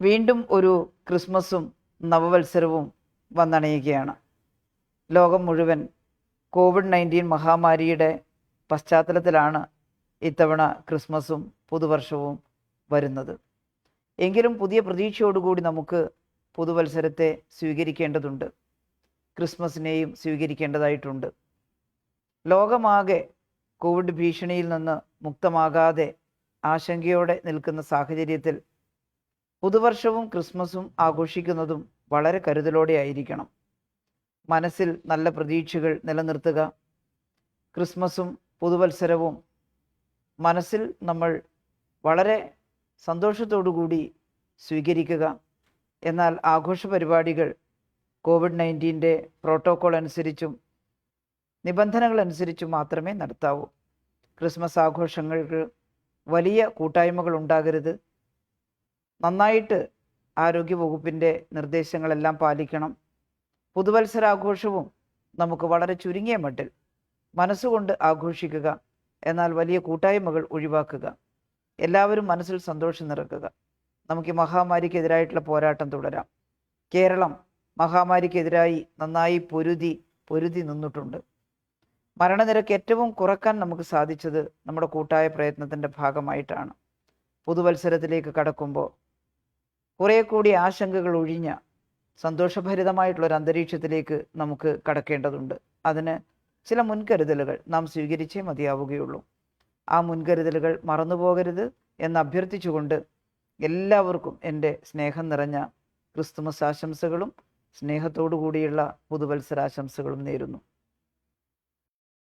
വീണ്ടും ഒരു ക്രിസ്മസും നവവത്സരവും വന്നണയുകയാണ്. ലോകം മുഴുവൻ കോവിഡ് നയന്റീൻ മഹാമാരിയുടെ പശ്ചാത്തലത്തിലാണ് ഇത്തവണ ക്രിസ്മസും പുതുവർഷവും വരുന്നത്. എങ്കിലും പുതിയ പ്രതീക്ഷയോടുകൂടി നമുക്ക് പുതുവത്സരത്തെ സ്വീകരിക്കേണ്ടതുണ്ട്. ക്രിസ്മസിനെയും സ്വീകരിക്കേണ്ടതായിട്ടുണ്ട്. ലോകമാകെ കോവിഡ് ഭീഷണിയിൽ നിന്ന് മുക്തമാകാതെ ആശങ്കയോടെ നിൽക്കുന്ന സാഹചര്യത്തിൽ പുതുവർഷവും ക്രിസ്മസും ആഘോഷിക്കുന്നതും വളരെ കരുതലോടെ ആയിരിക്കണം. മനസ്സിൽ നല്ല പ്രതീക്ഷകൾ നിലനിർത്തുക. ക്രിസ്മസും പുതുവത്സരവും മനസ്സിൽ നമ്മൾ വളരെ സന്തോഷത്തോടുകൂടി സ്വീകരിക്കുക. എന്നാൽ ആഘോഷ പരിപാടികൾ കോവിഡ് നയന്റീന്റെ പ്രോട്ടോക്കോൾ അനുസരിച്ചും നിബന്ധനകൾ അനുസരിച്ചും മാത്രമേ നടത്താവൂ. ക്രിസ്മസ് ആഘോഷങ്ങൾക്ക് വലിയ കൂട്ടായ്മകൾ ഉണ്ടാകരുത്. നന്നായിട്ട് ആരോഗ്യവകുപ്പിന്റെ നിർദ്ദേശങ്ങളെല്ലാം പാലിക്കണം. പുതുവത്സരാഘോഷവും നമുക്ക് വളരെ ചുരുങ്ങിയ മട്ടിൽ മനസ്സുകൊണ്ട് ആഘോഷിക്കുക എന്നാൽ വലിയ കൂട്ടായ്മകൾ ഒഴിവാക്കുക എല്ലാവരും മനസ്സിൽ സന്തോഷം നിറക്കുക. നമുക്ക് ഈ മഹാമാരിക്കെതിരായിട്ടുള്ള പോരാട്ടം തുടരാം. കേരളം മഹാമാരിക്കെതിരായി നന്നായി പൊരുതി പൊരുതി നിന്നിട്ടുണ്ട്. മരണനിരക്ക് ഏറ്റവും കുറയ്ക്കാൻ നമുക്ക് സാധിച്ചത് നമ്മുടെ കൂട്ടായ പ്രയത്നത്തിന്റെ ഭാഗമായിട്ടാണ്. പുതുവത്സരത്തിലേക്ക് കടക്കുമ്പോൾ കുറേ കൂടി ആശങ്കകൾ ഒഴിഞ്ഞ സന്തോഷഭരിതമായിട്ടുള്ള ഒരു അന്തരീക്ഷത്തിലേക്ക് നമുക്ക് കടക്കേണ്ടതുണ്ട്. അതിന് ചില മുൻകരുതലുകൾ നാം സ്വീകരിച്ചേ മതിയാവുകയുള്ളൂ. ആ മുൻകരുതലുകൾ മറന്നുപോകരുത് എന്ന് അഭ്യർത്ഥിച്ചുകൊണ്ട് എല്ലാവർക്കും എന്റെ സ്നേഹം നിറഞ്ഞ ക്രിസ്തുമസ് ആശംസകളും സ്നേഹത്തോടു കൂടിയുള്ള പുതുവത്സരാശംസകളും നേരുന്നു.